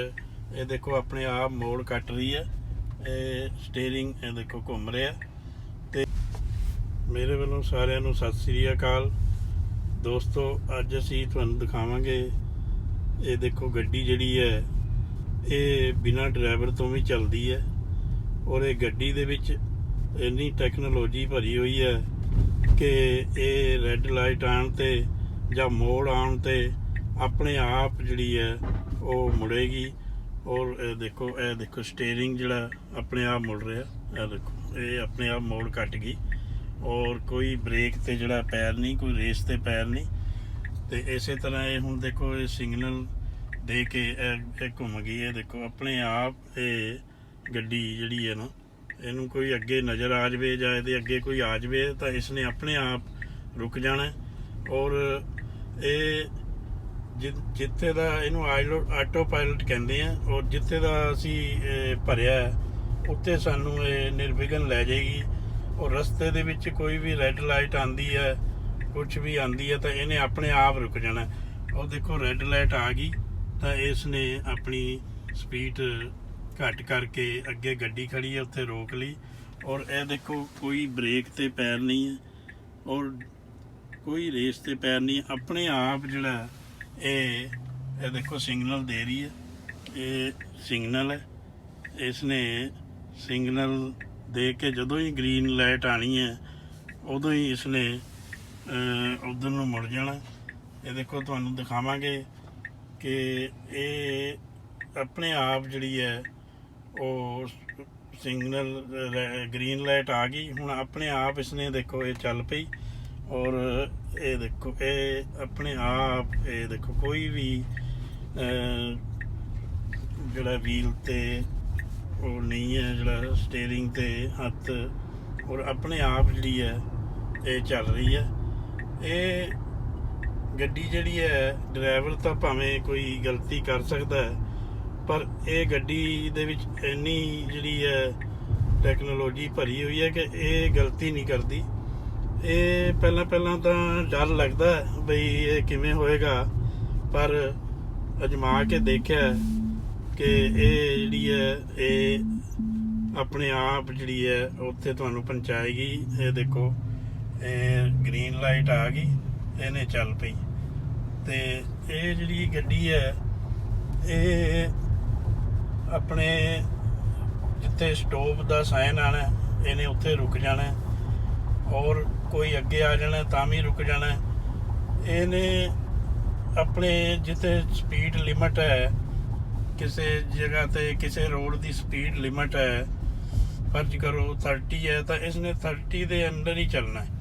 ਇਹ ਦੇਖੋ ਆਪਣੇ ਆਪ ਮੋੜ ਕੱਟ ਰਹੀ ਹੈ। ਇਹ ਸਟੀਅਰਿੰਗ ਇਹ ਦੇਖੋ ਘੁੰਮ ਰਿਹਾ ਤੇ ਮੇਰੇ ਵੱਲੋਂ ਸਾਰਿਆਂ ਨੂੰ ਸਤਿ ਸ੍ਰੀ ਅਕਾਲ। ਦੋਸਤੋ, ਅੱਜ ਅਸੀਂ ਤੁਹਾਨੂੰ ਦਿਖਾਵਾਂਗੇ ਇਹ ਦੇਖੋ ਗੱਡੀ ਜਿਹੜੀ ਹੈ, ਇਹ ਬਿਨਾਂ ਡਰਾਈਵਰ ਤੋਂ ਵੀ ਚੱਲਦੀ ਹੈ ਔਰ ਇਹ ਗੱਡੀ ਦੇ ਵਿੱਚ ਇੰਨੀ ਟੈਕਨੋਲੋਜੀ ਭਰੀ ਹੋਈ ਹੈ ਕਿ ਇਹ ਰੈੱਡ ਲਾਈਟ ਆਉਣ ਤੇ ਜਾਂ ਮੋੜ ਆਉਣ ਤੇ ਆਪਣੇ ਆਪ ਜਿਹੜੀ ਹੈ ਉਹ ਮੁੜੇਗੀ। ਔਰ ਇਹ ਦੇਖੋ ਇਹ ਦੇਖੋ ਸਟੀਅਰਿੰਗ ਜਿਹੜਾ ਆਪਣੇ ਆਪ ਮੁੜ ਰਿਹਾ। ਇਹ ਦੇਖੋ, ਇਹ ਆਪਣੇ ਆਪ ਮੋੜ ਕੱਟ ਗਈ। ਔਰ ਕੋਈ ਬ੍ਰੇਕ ਤੇ ਜਿਹੜਾ ਪੈਰ ਨਹੀਂ, ਕੋਈ ਰੇਸ ਤੇ ਪੈਰ ਨਹੀਂ। ਤੇ ਇਸੇ ਤਰ੍ਹਾਂ ਇਹ ਹੁਣ ਦੇਖੋ, ਇਹ ਸਿਗਨਲ ਦੇ ਕੇ ਇਹ ਘੁੰਮ ਗਈ। ਇਹ ਦੇਖੋ, ਆਪਣੇ ਆਪ ਇਹ ਗੱਡੀ ਜਿਹੜੀ ਹੈ ਨਾ, ਇਹਨੂੰ ਕੋਈ ਅੱਗੇ ਨਜ਼ਰ ਆ ਜਾਵੇ ਜਾਂ ਇਹਦੇ ਅੱਗੇ ਕੋਈ ਆ ਜਾਵੇ ਤਾਂ ਇਸਨੇ ਆਪਣੇ ਆਪ ਰੁਕ ਜਾਣਾ। ਔਰ ਇਹ ਜਿੱਥੇ ਦਾ ਇਹਨੂੰ ਆਟੋ ਪਾਇਲਟ ਕਹਿੰਦੇ ਆ ਔਰ ਜਿੱਥੇ ਦਾ ਅਸੀਂ ਭਰਿਆ ਹੈ, ਉੱਥੇ ਸਾਨੂੰ ਇਹ ਨਿਰਵਿਘਨ ਲੈ ਜਾਏਗੀ। ਔਰ ਰਸਤੇ ਦੇ ਵਿੱਚ ਕੋਈ ਵੀ ਰੈੱਡ ਲਾਈਟ ਆਂਦੀ ਹੈ ਕੁਝ ਵੀ ਆਂਦੀ ਹੈ ਤਾਂ ਇਹਨੇ ਆਪਣੇ ਆਪ ਰੁਕ ਜਾਣਾ। ਉਹ ਦੇਖੋ ਰੈੱਡ ਲਾਈਟ ਆ ਗਈ ਤਾਂ ਇਸ ਨੇ ਆਪਣੀ ਸਪੀਡ ਘੱਟ ਕਰਕੇ ਅੱਗੇ ਗੱਡੀ ਖੜੀ ਹੈ ਉੱਥੇ ਰੋਕ ਲਈ। ਔਰ ਇਹ ਦੇਖੋ ਕੋਈ ਬ੍ਰੇਕ ਤੇ ਪੈਰ ਨਹੀਂ ਹੈ ਔਰ ਕੋਈ ਰੇਸ ਤੇ ਪੈਰ ਨਹੀਂ ਆਪਣੇ ਆਪ ਜਿਹੜਾ ਇਹ ਇਹ ਦੇਖੋ ਸਿਗਨਲ ਦੇ ਰਹੀ ਹੈ। ਇਹ ਸਿਗਨਲ ਹੈ। ਇਸ ਨੇ ਸਿਗਨਲ ਦੇ ਕੇ ਜਦੋਂ ਹੀ ਗ੍ਰੀਨ ਲਾਈਟ ਆਣੀ ਹੈ, ਉਦੋਂ ਹੀ ਇਸ ਨੇ ਉਧਰ ਨੂੰ ਮੁੜ ਜਾਣਾ। ਇਹ ਦੇਖੋ ਤੁਹਾਨੂੰ ਦਿਖਾਵਾਂਗੇ ਕਿ ਇਹ ਆਪਣੇ ਆਪ ਜਿਹੜੀ ਹੈ, ਉਹ ਸਿਗਨਲ ਗ੍ਰੀਨ ਲਾਈਟ ਆ ਗਈ। ਹੁਣ ਆਪਣੇ ਆਪ ਇਸਨੇ ਦੇਖੋ ਇਹ ਚੱਲ ਪਈ। ਔਰ ਇਹ ਦੇਖੋ, ਇਹ ਆਪਣੇ ਆਪ, ਇਹ ਦੇਖੋ, ਕੋਈ ਵੀ ਜਿਹੜਾ ਵੀਲ ਤੇ ਉਹ ਨਹੀਂ ਹੈ, ਜਿਹੜਾ ਸਟੀਅਰਿੰਗ ਤੇ ਹੱਥ, ਔਰ ਆਪਣੇ ਆਪ ਜਿਹੜੀ ਹੈ, ਇਹ ਚੱਲ ਰਹੀ ਹੈ। ਇਹ ਗੱਡੀ ਜਿਹੜੀ ਹੈ ਡਰਾਈਵਰ ਤਾਂ ਭਾਵੇਂ ਕੋਈ ਗਲਤੀ ਕਰ ਸਕਦਾ ਹੈ, ਪਰ ਇਹ ਗੱਡੀ ਦੇ ਵਿੱਚ ਇੰਨੀ ਜਿਹੜੀ ਹੈ ਟੈਕਨੋਲੋਜੀ ਭਰੀ ਹੋਈ ਹੈ ਕਿ ਇਹ ਗਲਤੀ ਨਹੀਂ ਕਰਦੀ। ਇਹ ਪਹਿਲਾਂ ਪਹਿਲਾਂ ਤਾਂ ਡਰ ਲੱਗਦਾ ਬਈ ਇਹ ਕਿਵੇਂ ਹੋਏਗਾ, ਪਰ ਅਜਮਾ ਕੇ ਦੇਖਿਆ ਕਿ ਇਹ ਜਿਹੜੀ ਹੈ, ਇਹ ਆਪਣੇ ਆਪ ਜਿਹੜੀ ਹੈ, ਉੱਥੇ ਤੁਹਾਨੂੰ ਪਹੁੰਚਾਏਗੀ ਇਹ ਦੇਖੋ, ਇਹ ਗ੍ਰੀਨ ਲਾਈਟ ਆ ਗਈ, ਇਹਨੇ ਚੱਲ ਪਈ। ਤੇ ਇਹ ਜਿਹੜੀ ਗੱਡੀ ਹੈ, ਇਹ ਆਪਣੇ ਜਿੱਥੇ ਸਟੋਪ ਦਾ ਸਾਈਨ ਆਣਾ ਇਹਨੇ ਉੱਥੇ ਰੁਕ ਜਾਣਾ ਔਰ ਕੋਈ ਅੱਗੇ ਆ ਜਾਣਾ, ਤਾਂ ਵੀ ਰੁਕ ਜਾਣਾ। ਇਹਨੇ ਆਪਣੇ ਜਿੱਥੇ ਸਪੀਡ ਲਿਮਟ ਹੈ, ਕਿਸੇ ਜਗ੍ਹਾ ਤੇ ਕਿਸੇ ਰੋਡ ਦੀ ਸਪੀਡ ਲਿਮਟ ਹੈ, ਫਰਜ਼ ਕਰੋ 30 ਹੈ, ਤਾਂ ਇਸਨੇ 30 ਦੇ ਅੰਦਰ ਹੀ ਚੱਲਣਾ ਹੈ।